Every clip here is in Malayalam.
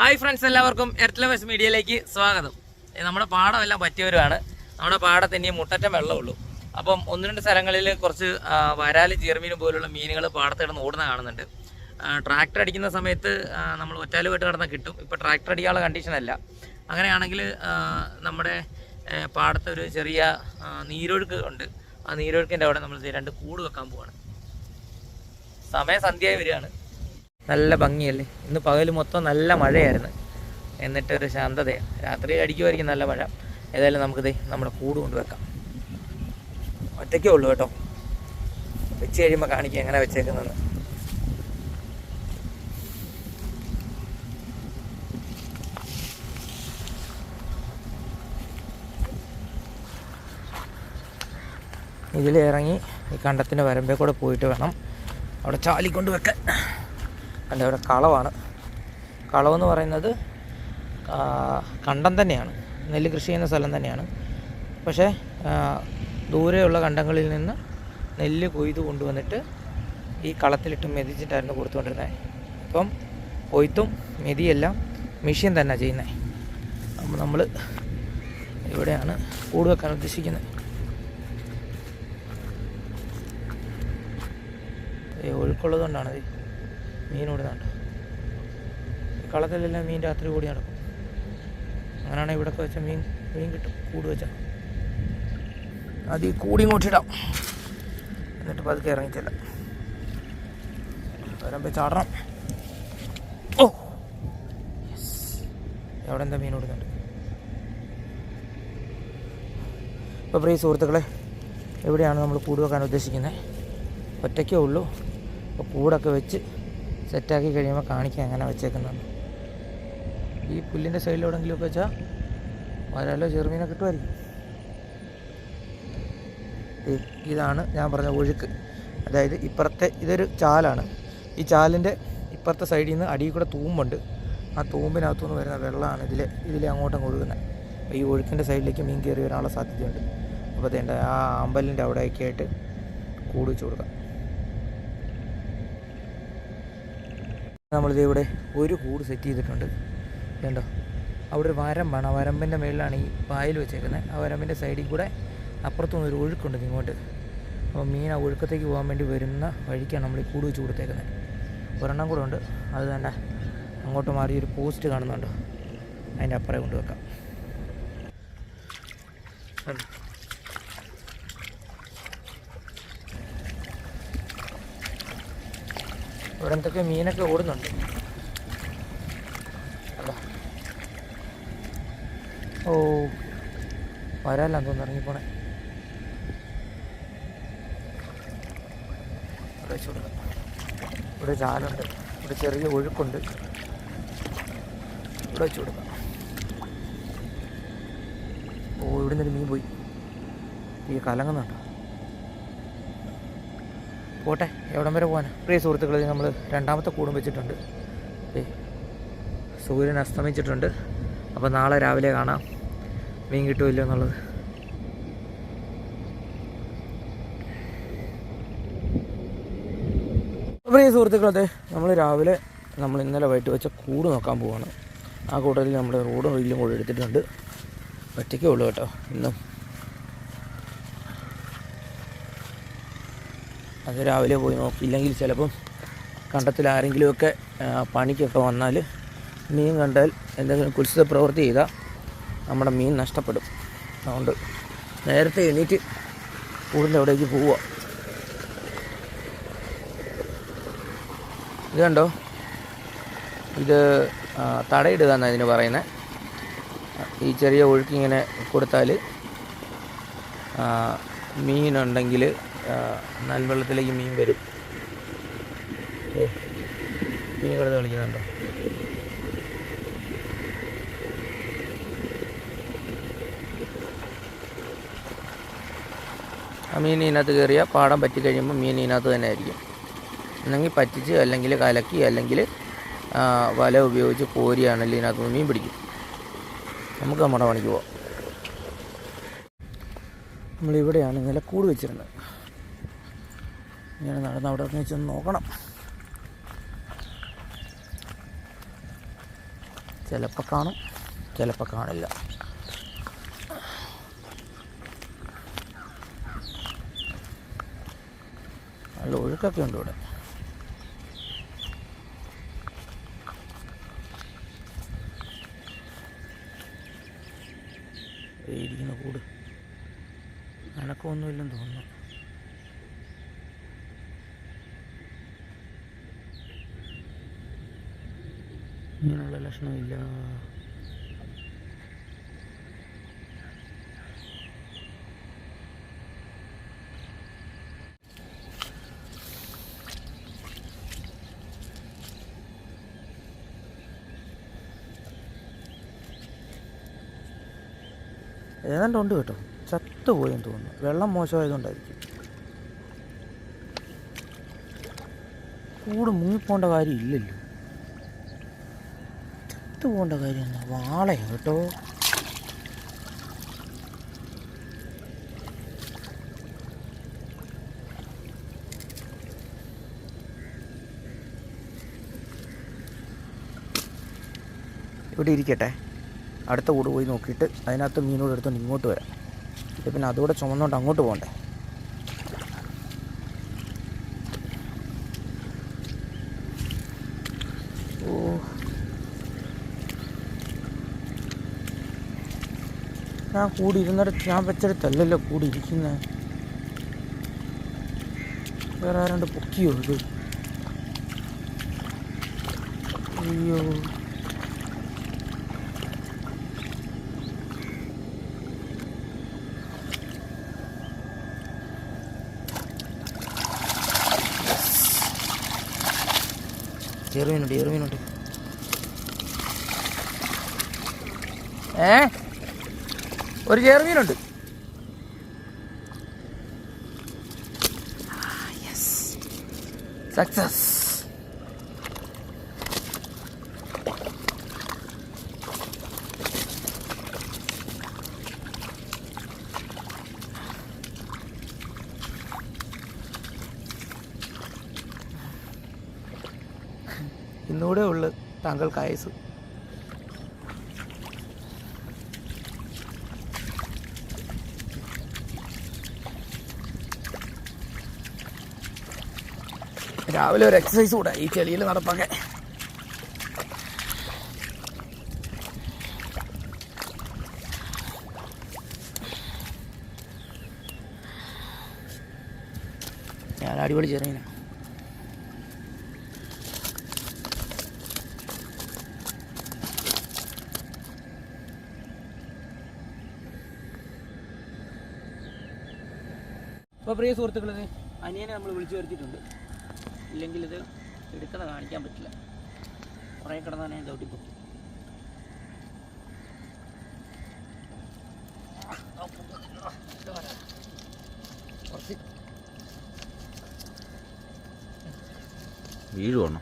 ഹായ് ഫ്രണ്ട്സ് എല്ലാവർക്കും എർത്ത് ലവേഴ്സ് മീഡിയയിലേക്ക് സ്വാഗതം. നമ്മുടെ പാടമെല്ലാം പറ്റിയവരുമാണ്. നമ്മുടെ പാടത്തിന് മുട്ടറ്റം വെള്ളമുള്ളൂ. അപ്പം ഒന്ന് രണ്ട് സ്ഥലങ്ങളിൽ കുറച്ച് വരാൽ ചീർമീനും പോലുള്ള മീനുകൾ പാടത്ത് കിടന്ന് ഓടുന്ന കാണുന്നുണ്ട്. ട്രാക്ടർ അടിക്കുന്ന സമയത്ത് നമ്മൾ ഒറ്റാലും വെട്ട് കിടന്നാൽ കിട്ടും. ഇപ്പോൾ ട്രാക്ടർ അടിക്കാനുള്ള കണ്ടീഷനല്ല അങ്ങനെയാണെങ്കിൽ നമ്മുടെ പാടത്ത് ഒരു ചെറിയ നീരൊഴുക്ക് ഉണ്ട്. ആ നീരൊഴുക്കിന്റെ അവിടെ നമ്മൾ രണ്ട് കൂട് വെക്കാൻ പോവാണ്. സമയം സന്ധ്യയായി വരികയാണ്. നല്ല ഭംഗിയല്ലേ? ഇന്ന് പകൽ മൊത്തം നല്ല മഴയായിരുന്നു. എന്നിട്ടൊരു ശാന്തതയാണ് രാത്രി അടിക്കുമായിരിക്കും നല്ല മഴ. ഏതായാലും നമുക്കിത് നമ്മുടെ കൂട് കൊണ്ടുവെക്കാം ഒറ്റയ്ക്കേ ഉള്ളൂ കേട്ടോ. വെച്ച് കഴിയുമ്പോൾ കാണിക്കുക എങ്ങനെ വെച്ചേക്കുന്നത്. ഇതിൽ ഇറങ്ങി ഈ കണ്ടത്തിന്റെ വരമ്പേ കൂടെ പോയിട്ട് വേണം അവിടെ ചാലിക്കൊണ്ട് വെക്കാൻ. അല്ല ഇവിടെ കളവാണ്. കളവെന്ന് പറയുന്നത് കണ്ടം തന്നെയാണ്. നെല്ല് കൃഷി ചെയ്യുന്ന സ്ഥലം തന്നെയാണ്. പക്ഷേ ദൂരെയുള്ള കണ്ടങ്ങളിൽ നിന്ന് നെല്ല് കൊയ്ത് കൊണ്ടുവന്നിട്ട് ഈ കളത്തിലിട്ട് മെതിച്ചിട്ടായിരുന്നു കൊടുത്തുകൊണ്ടിരുന്നത് ഇപ്പം കൊയ്ത്തും മെതിയെല്ലാം മെഷീൻ തന്നെ ചെയ്യുന്നത് അപ്പം നമ്മൾ ഇവിടെയാണ് കൂട് വെക്കാൻ ഉദ്ദേശിക്കുന്നത്. ഒഴുക്കുള്ളതുകൊണ്ടാണ് ഒഴുക്കുള്ളത് ഇത് മീൻ ഇടുന്നുണ്ട് കളത്തിലെല്ലാം മീൻ രാത്രി കൂടി നടക്കും. അങ്ങനെയാണ് ഇവിടെ വെച്ച മീൻ മീൻ കിട്ടും കൂട് വെച്ചാൽ അത് ഈ കൂടി ഇങ്ങോട്ടിടാം എന്നിട്ട് പതുക്കെ ഇറങ്ങിച്ചില്ല. വരുമ്പോൾ ചാടണം. ഓ. എവിടെ എന്താ മീൻ ഓടുന്നുണ്ട് ഇപ്പോൾ പ്രിയ സുഹൃത്തുക്കളെ എവിടെയാണ് നമ്മൾ കൂട് വെക്കാൻ ഉദ്ദേശിക്കുന്നത് ഒറ്റയ്ക്കേ ഉള്ളൂ. അപ്പോൾ കൂടൊക്കെ വെച്ച് സെറ്റാക്കി കഴിയുമ്പോൾ കാണിക്കാം എങ്ങനെ വെച്ചേക്കുന്നത് ഈ പുല്ലിന്റെ സൈഡിൽ ഒക്കെ വെച്ചാൽ വരാലോ ചെറുമീനെ കിട്ടുമായിരിക്കും. ഇതാണ് ഞാൻ പറഞ്ഞ ഒഴുക്ക്. അതായത് ഇപ്പുറത്തെ ഇതൊരു ചാലാണ്. ഈ ചാലിന്റെ ഇപ്പുറത്തെ സൈഡിൽ നിന്ന് അടിയിൽ കൂടെ തൂമ്പുണ്ട്. ആ തൂമ്പിനകത്തുനിന്ന് വരുന്ന വെള്ളമാണ് ഇതിൽ ഇതിൽ അങ്ങോട്ടും ഒഴുകുന്നത്. അപ്പോൾ ഈ ഒഴുക്കിന്റെ സൈഡിലേക്ക് മീൻ കയറി വരാനുള്ള സാധ്യതയുണ്ട്. അപ്പോൾ അതേണ്ട ആ അമ്പലിന്റെ അവിടെയൊക്കെ ആയിട്ട് കൂട് വെച്ച് കൊടുക്കാം. നമ്മളിത് ഇവിടെ ഒരു കൂട് സെറ്റ് ചെയ്തിട്ടുണ്ട്. കണ്ടോ? അവിടെ ഒരു വരമ്പാണ്. ആ വരമ്പിന്റെ മുകളിലാണ് ഈ പായൽ വെച്ചേക്കുന്നത് ആ വരമ്പിന്റെ സൈഡിൽ കൂടെ അപ്പുറത്തുനിന്ന് ഒരു ഒഴുക്കുണ്ട് ഇങ്ങോട്ട്. അപ്പോൾ മീൻ ആ ഒഴുക്കത്തേക്ക് പോകാൻ വേണ്ടി വരുന്ന വഴിക്കാണ് നമ്മൾ ഈ കൂട് വെച്ച് കൊടുത്തേക്കുന്നത് ഒരെണ്ണം കൂടെ ഉണ്ട്. അത് വേണ്ട അങ്ങോട്ട് മാറി ഒരു പോസ്റ്റ് കാണുന്നുണ്ട്. അതിന്റെ അപ്പുറം കൊണ്ട് വെക്കാം കണ്ടോ? ഇവിടെ എന്തൊക്കെ മീനൊക്കെ ഓടുന്നുണ്ട്? ഓ വരാല്ലാന്ന് തോന്നുന്നു ഇറങ്ങിപ്പോണേ ഇവിടെ ചാലുണ്ട്. ഇവിടെ ചെറിയ ഒഴുക്കുണ്ട്. ഇവിടെ വെച്ച് കൊടുക്കാം ഓ ഇവിടെ നിന്നൊരു മീൻ പോയി. ഈ കലങ്ങുന്നുണ്ടോ? പോട്ടെ എവിടം വരെ പോകാൻ പ്രിയ സുഹൃത്തുക്കളിൽ നമ്മൾ രണ്ടാമത്തെ കൂടും വെച്ചിട്ടുണ്ട്. സൂര്യൻ അസ്തമിച്ചിട്ടുണ്ട്. അപ്പോൾ നാളെ രാവിലെ കാണാം. മീൻ കിട്ടുമല്ലോ എന്നുള്ളത്. പ്രിയ സുഹൃത്തുക്കളെ നമ്മൾ രാവിലെ നമ്മൾ ഇന്നലെ വൈകിട്ട് വെച്ച കൂട് നോക്കാൻ പോവാണ്. ആ കൂട്ടത്തിൽ നമ്മൾ റോഡും റീലും കൂടെ എടുത്തിട്ടുണ്ട്. ഒറ്റയ്ക്കേ ഉള്ളൂ കേട്ടോ ഇന്നും. അത് രാവിലെ പോയി നോക്കി. ഇല്ലെങ്കിൽ ചിലപ്പം കണ്ടത്തിൽ ആരെങ്കിലുമൊക്കെ പണിക്കൊക്കെ വന്നാൽ മീൻ കണ്ടാൽ എന്തെങ്കിലും കുത്സിത പ്രവൃത്തി ചെയ്താൽ നമ്മുടെ മീൻ നഷ്ടപ്പെടും. അതുകൊണ്ട് നേരത്തെ എണീറ്റ് കൂടുതൽ അവിടേക്ക് പോവുക. ഇത് കണ്ടോ? ഇത് തടയിടുക എന്നാണ് ഇതിന് പറയുന്നത്. ഈ ചെറിയ ഒഴുക്കിങ്ങനെ കൊടുത്താൽ മീനുണ്ടെങ്കിൽ നൽവെള്ളത്തിലേക്ക് മീൻ വരും. മീൻ കിടന്ന് കളിക്കുന്നുണ്ടോ? ആ മീൻ ഇതിനകത്ത് കയറിയാൽ പാടം പറ്റി കഴിയുമ്പോൾ മീൻ ഇതിനകത്ത് തന്നെ ആയിരിക്കും. അല്ലെങ്കിൽ പറ്റിച്ച് അല്ലെങ്കിൽ കലക്കി അല്ലെങ്കിൽ വല ഉപയോഗിച്ച് കോരിയാണെങ്കിൽ ഇതിനകത്ത് മീൻ പിടിക്കും. നമുക്ക് നമ്മുടെ പണിക്ക് പോവാം. നമ്മളിവിടെയാണ് നിലക്കൂട് കൂട് വെച്ചിരുന്നത്. ഇങ്ങനെ നടന്ന് അവിടെ നിന്ന് ചെന്ന് നോക്കണം. ചിലപ്പോൾ കാണും ചിലപ്പോൾ കാണില്ല. നല്ല ഒഴുക്കൊക്കെ ഉണ്ട് ഇവിടെ. ഇരിക്കുന്ന കൂട്. അനക്കമൊന്നുമില്ലെന്ന് തോന്നുന്നു. ഇങ്ങനെയുള്ള ലക്ഷണമില്ല. ഏതാണ്ട് ഉണ്ട് കേട്ടോ. ചത്തുപോയെന്ന് തോന്നുന്നു. വെള്ളം മോശമായതുകൊണ്ടായിരിക്കും. കൂട് മുങ്ങിപ്പോണ്ട കാര്യം ചത്തു പോകേണ്ട കാര്യമൊന്നും വാളയാണ് കേട്ടോ. ഇവിടെ ഇരിക്കട്ടെ. അടുത്ത കൂട് പോയി നോക്കിയിട്ട് അതിനകത്ത് മീനോട് എടുത്തുകൊണ്ട് ഇങ്ങോട്ട് വരാം. ഇത് പിന്നെ അതുകൂടെ ചുമന്നുകൊണ്ട് അങ്ങോട്ട് പോകണ്ടേ ഓ ഞാൻ കൂടി ഇരുന്നിടത്ത് ഞാൻ വെച്ചിടത്തല്ലല്ലോ കൂടി ഇരിക്കുന്നത് വേറെ ആരാണ്ട് പൊക്കിയോ ഇത്? അയ്യോ. ചെറുമീനുണ്ട് ചെറുമീനുണ്ട് ഏ? ഒരു ചേർമീനുണ്ട്. സക്സസ് ഇന്നുകൂടെ ഉള്ളു താങ്കൾക്ക് ആയുസ് രാവിലെ ഒരു എക്സസൈസ് കൂടെ ഈ ചെളിയിൽ നടപ്പാക്കാൻ. ഞാൻ അടിപൊളി ചെറിയ അപ്പോൾ പ്രിയ സുഹൃത്തുക്കളെ അനിയനെ നമ്മൾ വിളിച്ചു വരുത്തിയിട്ടുണ്ട്. ഇല്ലെങ്കിൽ ഇത് എടുക്കണ കാണിക്കാൻ പറ്റില്ല. കുറേ കിടന്നാണ് ഞാൻ ചവിട്ടിപ്പോയി കുറച്ച് വീഴുവാണോ?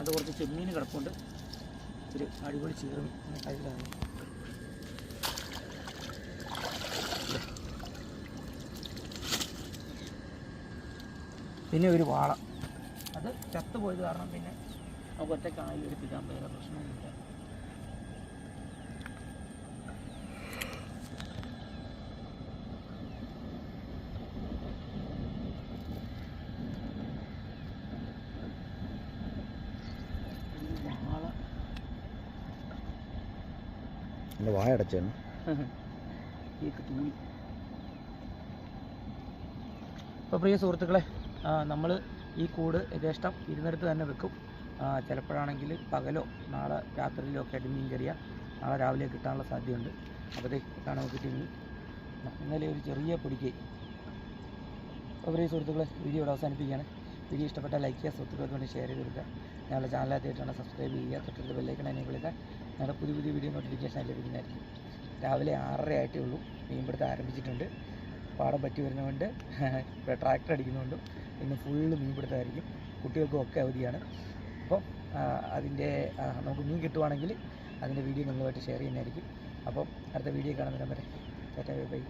അത് കുറച്ച് ചെമ്മീൻ കിടപ്പുണ്ട്. ഒരു അടിപൊളി ചേർന്ന് കയ്യിലാണ് പിന്നെ ഒരു വാള. അത് ചത്തുപോയത് കാരണം പിന്നെ നമുക്ക് കായി എടുപ്പിക്കാൻ വേറെ പ്രശ്നമൊന്നുമില്ല. ഇപ്പൊ വായ അടച്ചാണ്. പ്രിയ സുഹൃത്തുക്കളെ നമ്മൾ ഈ കൂട് യഥേഷ്ടം ഇരുന്നിടത്ത് തന്നെ വെക്കും. ചിലപ്പോഴാണെങ്കിൽ പകലോ നാളെ രാത്രിയിലോ ഒക്കെ ആയിട്ട് മീൻ കയറിയാൽ നാളെ രാവിലെ കിട്ടാനുള്ള സാധ്യതയുണ്ട്. ദേ ഇതാണ് നമുക്ക് മീൻ ഇന്നലെ ഒരു ചെറിയ പൊടിക്ക്. അപ്പോൾ സുഹൃത്തുക്കളെ വീഡിയോ ഇവിടെ അവസാനിപ്പിക്കുകയാണ്. വീഡിയോ ഇഷ്ടപ്പെട്ടാൽ ലൈക്ക് ചെയ്യുക സുഹൃത്തുക്കൾക്ക് വേണ്ടി ഷെയർ ചെയ്ത് കൊടുക്കുക. ഞങ്ങളുടെ ചാനലായിട്ടാണ് സബ്സ്ക്രൈബ് ചെയ്യുക തൊട്ടടുത്ത് ബെല്ലൈക്കൺ എനേബിൾ വിളിക്കുക. ഞങ്ങളുടെ പുതിയ പുതിയ വീഡിയോ നോട്ടിഫിക്കേഷൻ ലഭിക്കുന്നതായിരിക്കും. രാവിലെ ആറര ആയിട്ടേ ഉള്ളൂ. മീൻപിടുത്തം ആരംഭിച്ചിട്ടുണ്ട്. പാടം പറ്റി വരുന്നതുകൊണ്ട് ട്രാക്ടർ അടിക്കുന്നതുകൊണ്ടും ഇന്ന് ഫുള്ള് മീൻപിടുത്തമായിരിക്കും. കുട്ടികൾക്കും ഒക്കെ അവധിയാണ്. അപ്പം അതിന്റെ നമുക്ക് മീൻ കിട്ടുവാണെങ്കിൽ അതിന്റെ വീഡിയോ നിങ്ങളുമായിട്ട് ഷെയർ ചെയ്യുന്നതായിരിക്കും. അപ്പം അടുത്ത വീഡിയോ കാണുന്നതിനും വരെ ചേട്ടാ ബൈ ബൈ.